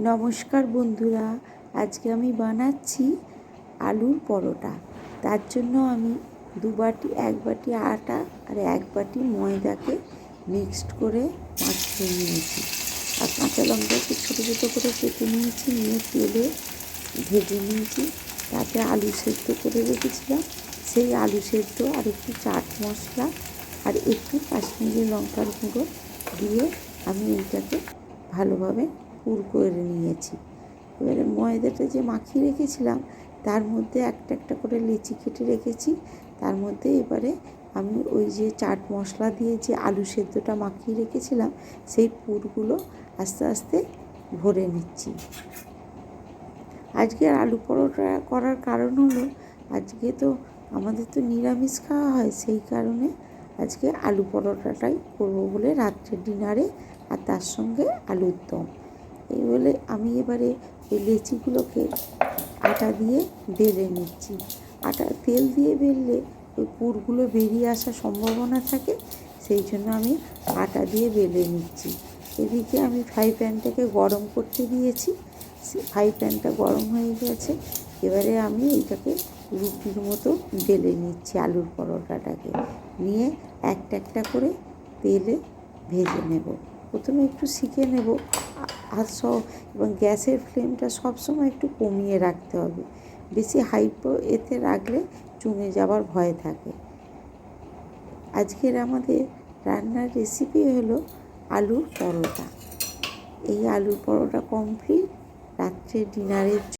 নমস্কার বন্ধুরা, আজকে আমি বানাচ্ছি আলুর পরোটা। তার জন্য আমি দু বাটি, এক বাটি আটা আর এক বাটি ময়দাকে মিক্সড করে মাখিয়ে নিয়েছি। আর কাঁচা লঙ্কাকে ছোটো ছোটো করে কেটে নিয়েছি, নিয়ে তেলে ভেজে নিয়েছি। তাতে আলু সেদ্ধ করে রেখেছিলাম। সেই আলু সেদ্ধ আর একটু চাট মশলা আর একটু কাশ্মীরি লঙ্কার গুঁড়ো দিয়ে আমি এইটাকে ভালোভাবে পুর করে নিয়েছি। এবারে ময়দাটা যে মাখিয়ে রেখেছিলাম, তার মধ্যে একটা একটা করে লেচি কেটে রেখেছি। তার মধ্যে এবারে আমি ওই যে চাট মশলা দিয়ে যে আলু সেদ্ধটা মাখিয়ে রেখেছিলাম, সেই পুরগুলো আস্তে আস্তে ভরে নিচ্ছি। আজকে আলু পরোটা করার কারণ হলো, আজকে তো আমাদের তো নিরামিষ খাওয়া হয়, সেই কারণে আজকে আলু পরোটাটাই করব বলে রাত্রে ডিনারে আর তার সঙ্গে আলুর দম। এই বলে আমি এবারে এই লেচিগুলোকে আটা দিয়ে বেলে নিচ্ছি। আটা তেল দিয়ে বেললে ওই পুরগুলো বেরিয়ে আসার সম্ভাবনা থাকে, সেই জন্য আমি আটা দিয়ে বেলে নিচ্ছি। এদিকে আমি ফ্রাই প্যানটাকে গরম করতে দিয়েছি। ফ্রাই প্যানটা গরম হয়ে গেছে। এবারে আমি এইটাকে রুটির মতো বেলে নিচ্ছি আলুর পরোটাটাকে। নিয়ে একটা একটা করে তেলে ভেজে নেব। প্রথমে একটু শিখে নেব। আর সব এবং গ্যাসের ফ্লেমটা সবসময় একটু কমিয়ে রাখতে হবে। বেশি হাই এতে রাখলে চুমে যাবার ভয় থাকে। আজকের আমাদের রান্নার রেসিপি হলো আলুর পরোটা। এই আলুর পরোটা কমপ্লিট রাত্রে ডিনারের